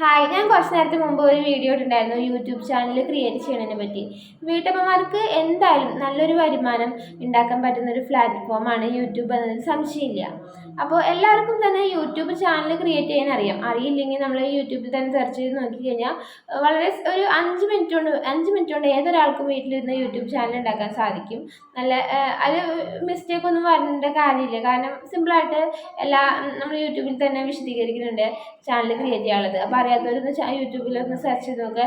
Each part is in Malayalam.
ഹായ് ഞാൻ കുറച്ച് നേരത്തെ മുമ്പ് ഒരു വീഡിയോ ഇട്ടുണ്ടായിരുന്നു യൂട്യൂബ് ചാനൽ ക്രിയേറ്റ് ചെയ്യുന്നതിനെ പറ്റി. വീട്ടമ്മമാർക്ക് എന്തായാലും നല്ലൊരു വരുമാനം ഉണ്ടാക്കാൻ പറ്റുന്ന ഒരു പ്ലാറ്റ്ഫോമാണ് യൂട്യൂബ് എന്നതിൽ സംശയമില്ല. അപ്പോൾ എല്ലാവർക്കും തന്നെ യൂട്യൂബ് ചാനൽ ക്രിയേറ്റ് ചെയ്യാൻ അറിയാം. അറിയില്ലെങ്കിൽ നമ്മൾ യൂട്യൂബിൽ തന്നെ സെർച്ച് ചെയ്ത് നോക്കിക്കഴിഞ്ഞാൽ വളരെ ഒരു അഞ്ച് മിനിറ്റ് കൊണ്ട് അഞ്ച് മിനിറ്റ് കൊണ്ട് ഏതൊരാൾക്കും വീട്ടിലിരുന്ന് യൂട്യൂബ് ചാനൽ ഉണ്ടാക്കാൻ സാധിക്കും. നല്ല അത് മിസ്റ്റേക്ക് ഒന്നും വരേണ്ട കാര്യമില്ല. കാരണം സിമ്പിളായിട്ട് എല്ലാ നമ്മൾ യൂട്യൂബിൽ തന്നെ വിശദീകരിക്കുന്നുണ്ട് ചാനൽ ക്രിയേറ്റ് ചെയ്യാനുള്ളത്. അപ്പോൾ അറിയാത്തവരൊന്ന് യൂട്യൂബിലൊന്ന് സെർച്ച് ചെയ്ത് നോക്കുക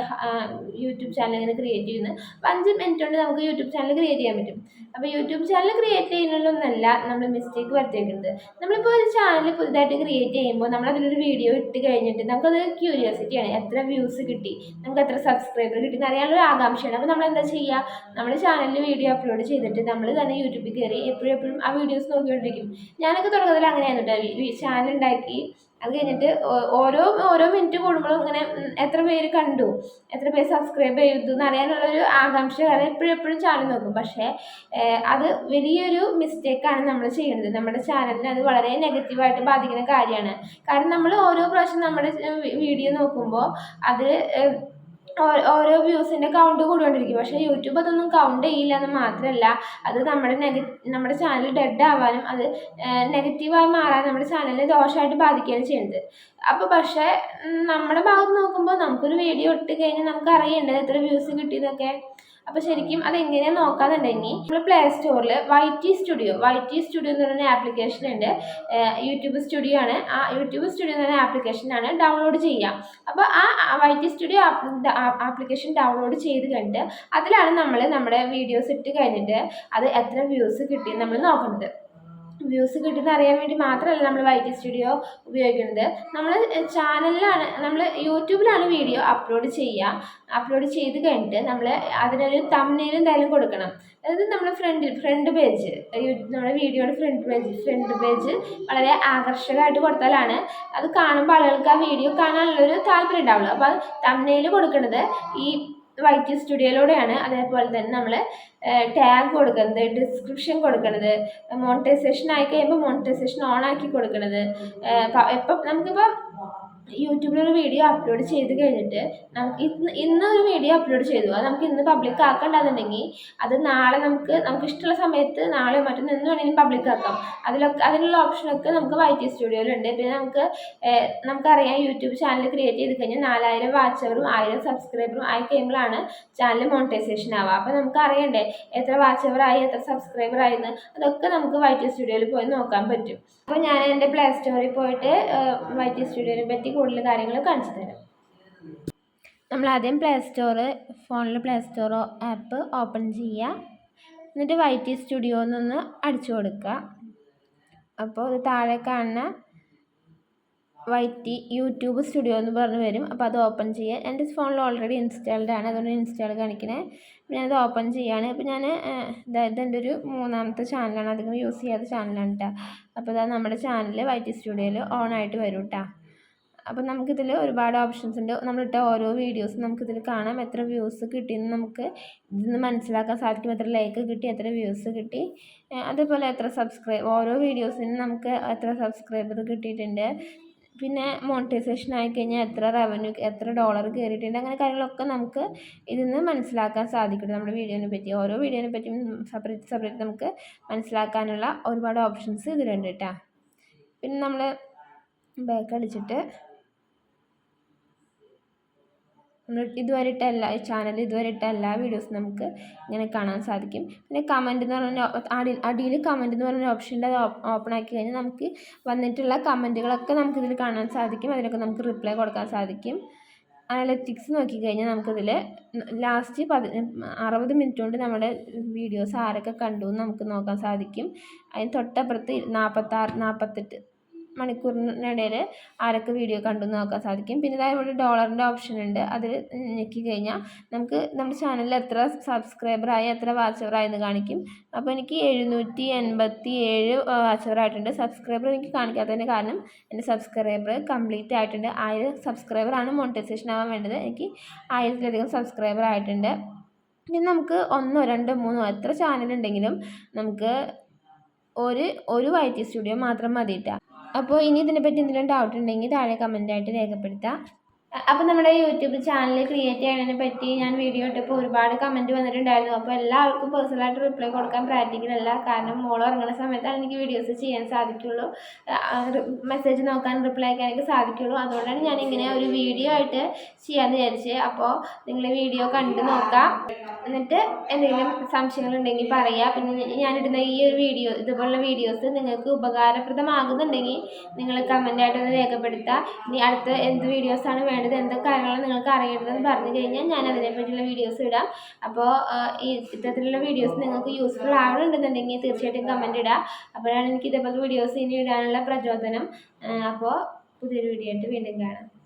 യൂട്യൂബ് ചാനൽ ഇങ്ങനെ ക്രിയേറ്റ് ചെയ്യുന്നത് അപ്പോൾ അഞ്ച് മിനിറ്റ് കൊണ്ട് നമുക്ക് യൂട്യൂബ് ചാനൽ ക്രിയേറ്റ് ചെയ്യാൻ പറ്റും. അപ്പോൾ യൂട്യൂബ് ചാനൽ ക്രിയേറ്റ് ചെയ്യുന്നതിലൊന്നല്ല നമ്മൾ മിസ്റ്റേക്ക് വരുത്തിയേക്കുന്നത് നമ്മളിപ്പോൾ ഒരു ചാനൽ പുതുതായിട്ട് ക്രിയേറ്റ് ചെയ്യുമ്പോൾ നമ്മൾ അതിലൊരു വീഡിയോ ഇട്ട് കഴിഞ്ഞിട്ട് നമുക്കത് ക്യൂരിയോസിറ്റിയാണ് എത്ര വ്യൂസ് കിട്ടി? നമുക്ക് എത്ര സബ്സ്ക്രൈബർ കിട്ടി എന്ന് അറിയാനുള്ള ആകാംക്ഷയാണ്. അപ്പോൾ നമ്മൾ എന്താ ചെയ്യുക നമ്മൾ ചാനലിൽ വീഡിയോ അപ്ലോഡ് ചെയ്തിട്ട് നമ്മൾ തന്നെ യൂട്യൂബിൽ കയറി എപ്പോഴും എപ്പോഴും ആ വീഡിയോസ് നോക്കിക്കൊണ്ടിരിക്കും. ഞാനൊക്കെ തുടക്കത്തിൽ അങ്ങനെയായിരുന്നു കേട്ടോ ചാനൽ ഉണ്ടാക്കി അത് കഴിഞ്ഞിട്ട് ഓരോ ഓരോ മിനിറ്റ് കൂടുമ്പോഴും ഇങ്ങനെ എത്ര പേര് കണ്ടു എത്ര പേര് സബ്സ്ക്രൈബ് ചെയ്തു എന്ന് അറിയാനുള്ളൊരു ആകാംക്ഷ കാരണം എപ്പോഴും എപ്പോഴും ചാനൽ നോക്കും. പക്ഷേ അത് വലിയൊരു മിസ്റ്റേക്കാണ് നമ്മൾ ചെയ്യുന്നത് നമ്മുടെ ചാനലിന് അത് വളരെ നെഗറ്റീവായിട്ട് ബാധിക്കുന്ന കാര്യമാണ്. കാരണം നമ്മൾ ഓരോ പ്രാവശ്യം നമ്മുടെ വീഡിയോ നോക്കുമ്പോൾ അത് ഓരോ വ്യൂസിന്റെ കൗണ്ട് കൂടിക്കൊണ്ടിരിക്കും. പക്ഷേ യൂട്യൂബ് അതൊന്നും കൗണ്ട് ചെയ്യില്ല എന്ന് മാത്രമല്ല അത് നമ്മുടെ നെഗ നമ്മുടെ ചാനൽ ഡെഡ് ആവാനും അത് നെഗറ്റീവായി മാറാൻ നമ്മുടെ ചാനലിനെ ദോഷമായിട്ട് ബാധിക്കുകയാണ് ചെയ്യുന്നത്. അപ്പോൾ പക്ഷേ നമ്മുടെ ഭാഗത്ത് നോക്കുമ്പോൾ നമുക്കൊരു വീഡിയോ ഇട്ട് കഴിഞ്ഞാൽ നമുക്ക് അറിയേണ്ടത് എത്ര വ്യൂസ് കിട്ടിയെന്നൊക്കെ. അപ്പോൾ ശരിക്കും അത് എങ്ങനെയാ നോക്കാന്നുണ്ടെങ്കിൽ നമ്മൾ പ്ലേ സ്റ്റോറിൽ Y T studio Y T studio എന്ന് പറയുന്ന ആപ്ലിക്കേഷൻ ഉണ്ട്. യൂട്യൂബ് സ്റ്റുഡിയോ ആണ്. ആ യൂട്യൂബ് സ്റ്റുഡിയോ എന്ന് പറയുന്ന ആപ്ലിക്കേഷനാണ് ഡൗൺലോഡ് ചെയ്യുക. അപ്പോൾ ആ Y T studio application download ചെയ്ത് കഴിഞ്ഞിട്ട് അതിലാണ് നമ്മൾ നമ്മുടെ വീഡിയോസ് ഇട്ട് കഴിഞ്ഞിട്ട് അത് എത്ര വ്യൂസ് കിട്ടി നമ്മൾ നോക്കുന്നത്. വ്യൂസ് കിട്ടുന്ന അറിയാൻ വേണ്ടി മാത്രമല്ല നമ്മൾ വൈ ടി സ്റ്റുഡിയോ ഉപയോഗിക്കുന്നത്. നമ്മൾ ചാനലിലാണ് നമ്മൾ യൂട്യൂബിലാണ് വീഡിയോ അപ്ലോഡ് ചെയ്യുക. അപ്ലോഡ് ചെയ്ത് കഴിഞ്ഞിട്ട് നമ്മൾ അതിനൊരു തമ്മിൽ എന്തായാലും കൊടുക്കണം. അതായത് നമ്മൾ ഫ്രണ്ട് ഫ്രണ്ട് പേജ് നമ്മുടെ വീഡിയോയുടെ ഫ്രണ്ട് പേജ് ഫ്രണ്ട് പേജ് വളരെ ആകർഷകമായിട്ട് കൊടുത്താലാണ് അത് കാണുമ്പോൾ ആളുകൾക്ക് ആ വീഡിയോ കാണാനുള്ളൊരു താല്പര്യം ഉണ്ടാവുള്ളൂ. അപ്പോൾ അത് തമ്മിൽ കൊടുക്കുന്നത് ഈ വൈറ്റ് സ്റ്റുഡിയോയിലൂടെയാണ് അതേപോലെ തന്നെ നമ്മൾ ടാഗ് കൊടുക്കുന്നത് ഡിസ്ക്രിപ്ഷൻ കൊടുക്കുന്നത് മോണിറ്റൈസേഷൻ ആയി കഴിയുമ്പോൾ മോണിറ്റൈസേഷൻ ഓൺ ആക്കി കൊടുക്കുന്നത്. ഇപ്പം നമുക്കിപ്പോൾ യൂട്യൂബിലൊരു വീഡിയോ അപ്ലോഡ് ചെയ്ത് കഴിഞ്ഞിട്ട് നമുക്ക് ഇന്ന് ഇന്ന് ഒരു വീഡിയോ അപ്ലോഡ് ചെയ്തു. അത് നമുക്ക് ഇന്ന് പബ്ലിക് ആക്കണ്ടെന്നുണ്ടെങ്കിൽ അത് നാളെ നമുക്ക് നമുക്ക് ഇഷ്ടമുള്ള സമയത്ത് നാളെ മറ്റൊന്ന് എന്ന് വേണമെങ്കിലും പബ്ലിക് ആക്കാം. അതിലൊക്കെ അതിനുള്ള ഓപ്ഷനൊക്കെ നമുക്ക് വൈ ടി സ്റ്റുഡിയോയിലുണ്ട് പിന്നെ നമുക്ക് നമുക്കറിയാം യൂട്യൂബ് ചാനൽ ക്രിയേറ്റ് ചെയ്ത് കഴിഞ്ഞാൽ നാലായിരം വാച്ചവറും ആയിരം സബ്സ്ക്രൈബറും ആയി കഴിയുമ്പോഴാണ് ചാനൽ മോണിറ്റൈസേഷൻ ആവുക. അപ്പോൾ നമുക്ക് അറിയണ്ടേ എത്ര വാച്ചവറായി എത്ര സബ്സ്ക്രൈബർ ആയിന്ന്? അതൊക്കെ നമുക്ക് വൈ ടി സ്റ്റുഡിയോയിൽ പോയി നോക്കാൻ പറ്റും. അപ്പോൾ ഞാൻ എന്റെ പ്ലേ സ്റ്റോറിൽ പോയിട്ട് വൈ ടി സ്റ്റുഡിയോനെ പറ്റി കൂടുതൽ കാര്യങ്ങൾ കാണിച്ചു തരാം. നമ്മൾ ആദ്യം പ്ലേ സ്റ്റോറ് ഫോണിൽ പ്ലേ സ്റ്റോർ ആപ്പ് ഓപ്പൺ ചെയ്യുക. എന്നിട്ട് വൈറ്റി സ്റ്റുഡിയോ എന്നൊന്ന് അടിച്ചു കൊടുക്കുക. അപ്പോൾ താഴെ കാണുന്ന വൈറ്റി യൂട്യൂബ് സ്റ്റുഡിയോ എന്ന് പറഞ്ഞ് വരും. അപ്പോൾ അത് ഓപ്പൺ ചെയ്യുക. എന്റെ ഫോണിൽ ഓൾറെഡി ഇൻസ്റ്റാൾഡ് ആണ്. അതുകൊണ്ട് ഇൻസ്റ്റാൾ കാണിക്കണേ. ഞാനത് ഓപ്പൺ ചെയ്യുകയാണ്. അപ്പോൾ ഞാൻ അതായത് എന്റെ ഒരു മൂന്നാമത്തെ ചാനലാണ് അധികം യൂസ് ചെയ്യാത്ത ചാനലാണ് കേട്ടോ അപ്പോൾ ഇതാ നമ്മുടെ ചാനൽ വൈറ്റി സ്റ്റുഡിയോയിൽ ഓൺ ആയിട്ട് വരും കേട്ടോ അപ്പോൾ നമുക്കിതിൽ ഒരുപാട് ഓപ്ഷൻസ് ഉണ്ട്. നമ്മളിട്ട ഓരോ വീഡിയോസ് നമുക്കിതിൽ കാണാം. എത്ര വ്യൂസ് കിട്ടിയെന്ന് നമുക്ക് ഇതിൽ നിന്ന് മനസ്സിലാക്കാൻ സാധിക്കും. എത്ര ലൈക്ക് കിട്ടി എത്ര വ്യൂസ് കിട്ടി. അതേപോലെ എത്ര സബ്സ്ക്രൈബ് ഓരോ വീഡിയോസിനും നമുക്ക് എത്ര സബ്സ്ക്രൈബർ കിട്ടിയിട്ടുണ്ട്. പിന്നെ മോണിറ്റൈസേഷൻ ആയിക്കഴിഞ്ഞാൽ എത്ര റവന്യൂ എത്ര ഡോളർ കയറിയിട്ടുണ്ട്. അങ്ങനെ കാര്യങ്ങളൊക്കെ നമുക്ക് ഇതിൽ നിന്ന് മനസ്സിലാക്കാൻ സാധിക്കും. നമ്മുടെ വീഡിയോനെ പറ്റി. ഓരോ വീഡിയോനെ പറ്റിയും സെപ്പറേറ്റ് സെപ്പറേറ്റ് നമുക്ക് മനസ്സിലാക്കാനുള്ള ഒരുപാട് ഓപ്ഷൻസ് ഇതിലുണ്ട് കേട്ടോ പിന്നെ നമ്മൾ ബാക്ക് അടിച്ചിട്ട് നമ്മൾ ഇതുവരെ ഇട്ട എല്ലാ ചാനൽ ഇതുവരെ ഇട്ട എല്ലാ വീഡിയോസും നമുക്ക് ഇങ്ങനെ കാണാൻ സാധിക്കും. പിന്നെ കമന്റ് എന്ന് പറഞ്ഞ അടി അടിയിൽ കമന്റ് എന്ന് പറഞ്ഞ ഓപ്ഷൻ ഉണ്ട് അത് ഓപ്പൺ ആക്കി കഴിഞ്ഞാൽ നമുക്ക് വന്നിട്ടുള്ള കമന്റുകളൊക്കെ നമുക്കിതിൽ കാണാൻ സാധിക്കും. അതിലൊക്കെ നമുക്ക് റിപ്ലൈ കൊടുക്കാൻ സാധിക്കും. അനലറ്റിക്സ് നോക്കിക്കഴിഞ്ഞാൽ നമുക്കിതിൽ ലാസ്റ്റ് പതി അറുപത് മിനിറ്റ് കൊണ്ട് നമ്മുടെ വീഡിയോസ് ആരൊക്കെ കണ്ടു എന്ന് നമുക്ക് നോക്കാൻ സാധിക്കും. അതിന് തൊട്ടപ്പുറത്ത് നാൽപ്പത്താറ് നാൽപ്പത്തെട്ട് മണിക്കൂറിനിടയിൽ ആരൊക്കെ വീഡിയോ കണ്ടു നോക്കാൻ സാധിക്കും. പിന്നെ ഇവിടെ ഡോളറിന്റെ ഓപ്ഷൻ ഉണ്ട്. അതിൽ ഞെക്കി കഴിഞ്ഞാൽ നമുക്ക് നമ്മുടെ ചാനലിൽ എത്ര സബ്സ്ക്രൈബറായി എത്ര വാച്ചവറായി എന്ന് കാണിക്കും. അപ്പോൾ എനിക്ക് എഴുന്നൂറ്റി എൺപത്തി ഏഴ് വാച്ചവറായിട്ടുണ്ട് സബ്സ്ക്രൈബർ എനിക്ക് കാണിക്കാത്തതിന് കാരണം എന്റെ സബ്സ്ക്രൈബർ കംപ്ലീറ്റ് ആയിട്ടുണ്ട്. ആയിരം സബ്സ്ക്രൈബറാണ് മോണിറ്റൈസേഷൻ ആവാൻ വേണ്ടത്. എനിക്ക് ആയിരത്തിലധികം സബ്സ്ക്രൈബർ ആയിട്ടുണ്ട്. പിന്നെ നമുക്ക് ഒന്നോ രണ്ടോ മൂന്നോ എത്ര ചാനലുണ്ടെങ്കിലും നമുക്ക് ഒരു ഒരു വൈറ്റി സ്റ്റുഡിയോ മാത്രം മതി കേട്ടോ അപ്പോൾ ഇനി ഇതിനെപ്പറ്റി എന്തെങ്കിലും ഡൗട്ട് ഉണ്ടെങ്കിൽ താഴെ കമന്റായിട്ട് രേഖപ്പെടുത്താം. അപ്പോൾ നമ്മുടെ യൂട്യൂബ് ചാനൽ ക്രിയേറ്റ് ചെയ്യുന്നതിനെ പറ്റി ഞാൻ വീഡിയോ ഇട്ടപ്പോൾ ഒരുപാട് കമന്റ് വന്നിട്ടുണ്ടായിരുന്നു. അപ്പോൾ എല്ലാവർക്കും പേഴ്സണലായിട്ട് റിപ്ലൈ കൊടുക്കാൻ പ്രാക്ടിക്കൽ കാരണം മോൾ ഇറങ്ങുന്ന സമയത്താണ് എനിക്ക് വീഡിയോസ് ചെയ്യാൻ സാധിക്കുള്ളൂ. മെസ്സേജ് നോക്കാൻ റിപ്ലൈ അയക്കാൻ എനിക്ക് സാധിക്കുള്ളൂ. അതുകൊണ്ടാണ് ഞാൻ ഇങ്ങനെ ഒരു വീഡിയോ ആയിട്ട് ചെയ്യാമെന്ന് വിചാരിച്ചത് അപ്പോൾ നിങ്ങൾ വീഡിയോ കണ്ടു നോക്കാം. എന്നിട്ട് എന്തെങ്കിലും സംശയങ്ങളുണ്ടെങ്കിൽ പറയുക പിന്നെ ഞാനിടുന്ന ഈ ഒരു വീഡിയോ ഇതുപോലുള്ള വീഡിയോസ് നിങ്ങൾക്ക് ഉപകാരപ്രദമാകുന്നുണ്ടെങ്കിൽ നിങ്ങൾ കമന്റായിട്ടൊന്ന് രേഖപ്പെടുത്തുക ഇനി അടുത്ത എന്ത് വീഡിയോസാണ് വേണ്ടത് എന്തൊക്കെ കാര്യങ്ങളാണ് നിങ്ങൾക്ക് അറിയേണ്ടതെന്ന് പറഞ്ഞു കഴിഞ്ഞാൽ ഞാൻ അതിനെപ്പറ്റിയുള്ള വീഡിയോസ് ഇടാം. അപ്പോൾ ഇത്തരത്തിലുള്ള വീഡിയോസ് നിങ്ങൾക്ക് യൂസ്ഫുൾ ആവുന്നുണ്ടെന്നുണ്ടെങ്കിൽ തീർച്ചയായിട്ടും കമന്റ് ഇടുക അപ്പോഴാണ് എനിക്ക് ഇതേപോലത്തെ വീഡിയോസ് ഇനി ഇടാനുള്ള പ്രചോദനം. അപ്പോൾ പുതിയൊരു വീഡിയോ ആയിട്ട് വീണ്ടും കാണാം.